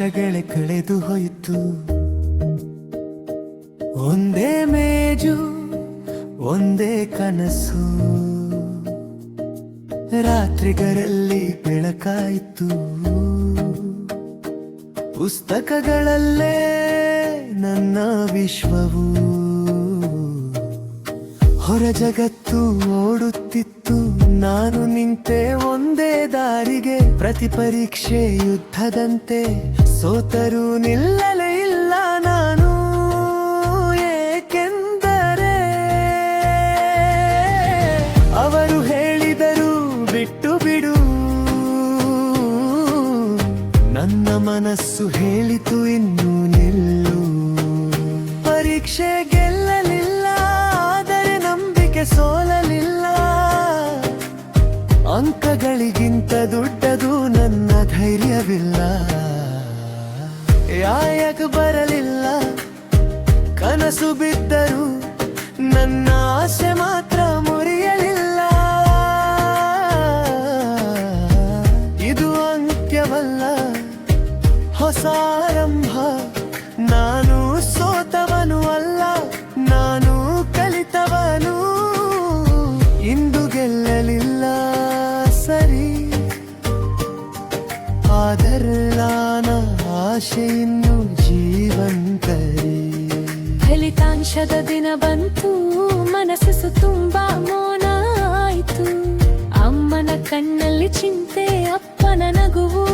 ವರ್ಷಗಳೇ ಕಳೆದು ಹೋಯಿತು. ಒಂದೇ ಮೇಜು, ಒಂದೇ ಕನಸು. ರಾತ್ರಿಗರಲ್ಲಿ ಬೆಳಕಾಯಿತು. ಪುಸ್ತಕಗಳಲ್ಲೇ ನನ್ನ ವಿಶ್ವವು. ಹೊರ ಜಗತ್ತು ಓಡುತ್ತಿತ್ತು. ನಾನು ನಿಂತೆ ಒಂದೇ ದಾರಿಗೆ ಪ್ರತಿ ಪರೀಕ್ಷೆ ಯುದ್ಧದಂತೆ. ಸೋತರೂ ನಿಲ್ಲಲೇ ಇಲ್ಲ ನಾನು. ಏಕೆಂದರೆ ಅವರು ಹೇಳಿದರು ಬಿಟ್ಟು ಬಿಡು. ನನ್ನ ಮನಸ್ಸು ಹೇಳಿತು ಇನ್ನು ನಿಲ್ಲು. ಪರೀಕ್ಷೆ ಗೆಲ್ಲಲಿಲ್ಲ, ಆದರೆ ನಂಬಿಕೆ ಸೋಲಲಿಲ್ಲ. ಅಂಕಗಳಿಗಿಂತ ದೊಡ್ಡದು ನನ್ನ ಧೈರ್ಯವಿಲ್ಲ. ಯಾಯಕ ಬರಲಿಲ್ಲ? ಕನಸು ಬಿದ್ದರು ನನ್ನ ಆಸೆ ಮಾತ್ರ ಮುರಿಯಲಿಲ್ಲ. ಇದು ಅಂತ್ಯವಲ್ಲ ಹೊಸ ಆರಂಭ. ನಾನು ಸೋತವನು ಫಲಿತಾಂಶದ ದಿನ ಬಂತು ಮನಸ್ಸು ತುಂಬಾ ಮೋನ ಆಯಿತು ಅಮ್ಮನ ಕಣ್ಣಲ್ಲಿ ಚಿಂತೆ ಅಪ್ಪನ ನಗುವು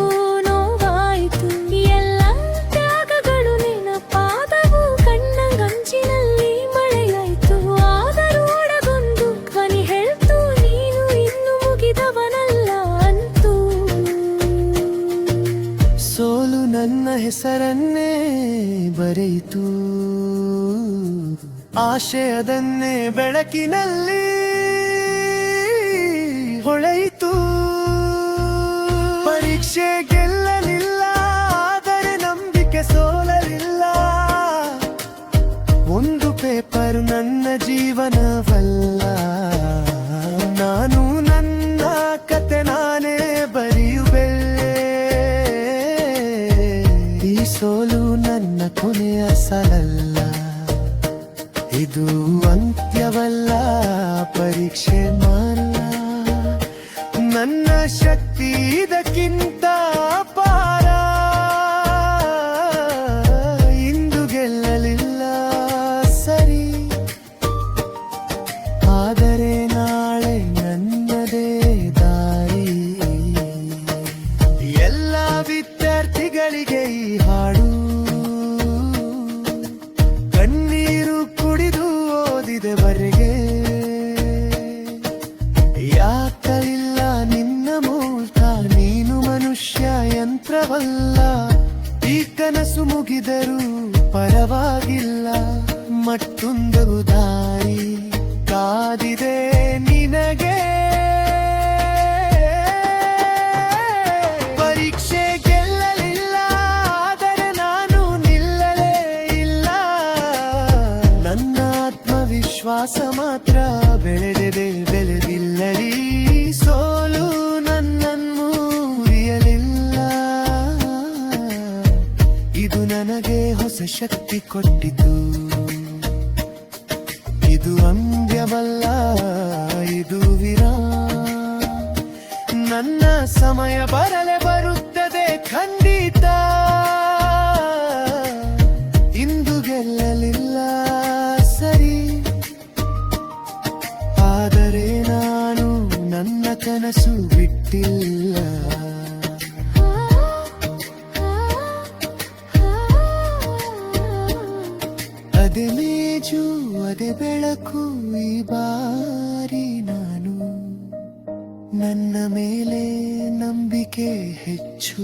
ಸೋಲು ನನ್ನ ಹೆಸರನ್ನೇ ಬರೆಯಿತು. ಆಶೆ ಅದನ್ನೇ ಬೆಳಕಿನಲ್ಲಿ ಹೊಳೆಯಿತು. ಪರೀಕ್ಷೆ ಗೆಲ್ಲಲಿಲ್ಲ, ಆದರೆ ನಂಬಿಕೆ ಸೋಲಲಿಲ್ಲ. ಒಂದು ಪೇಪರ್ ನನ್ನ ಜೀವನವಲ್ಲ ಅಂತ್ಯವಲ್ಲ ಪರೀಕ್ಷೆ ಮಾಡಲ್ಲ ನನ್ನ ಶಕ್ತಿ ಇದಕ್ಕಿಂತ ಯಂತ್ರವಲ್ಲ ಈ ಕನಸು ಮುಗಿದರೂ ಪರವಾಗಿಲ್ಲ. ಮತ್ತೊಂದು ದಾರಿ ಕಾದಿದೆ ನಿನಗೆ. ಪರೀಕ್ಷೆ ಗೆಲ್ಲಲಿಲ್ಲ, ಆದರೆ ನಾನು ನಿಲ್ಲಲೇ ಇಲ್ಲ. ನನ್ನ ಆತ್ಮವಿಶ್ವಾಸ ಮಾತ್ರ ಹೊಸ ಶಕ್ತಿ ಕೊಟ್ಟಿತು. ಇದು ಅಂದ್ಯವಲ್ಲ, ಇದು ವಿರಾಮ ನನ್ನ ಸಮಯ ಬರಲೆ ಬರುತ್ತದೆ ಖಂಡಿತ. ಇಂದು ಗೆಲ್ಲಲಿಲ್ಲ ಸರಿ. ಆದರೆ ನಾನು ನನ್ನ ಕನಸು ಬಿಟ್ಟಿಲ್ಲ. ಅದೇ ಮೇಜು ಅದೆ ಬೆಳಕು ಈ ಬಾರಿ ನಾನು. ನನ್ನ ಮೇಲೆ ನಂಬಿಕೆ ಹೆಚ್ಚು.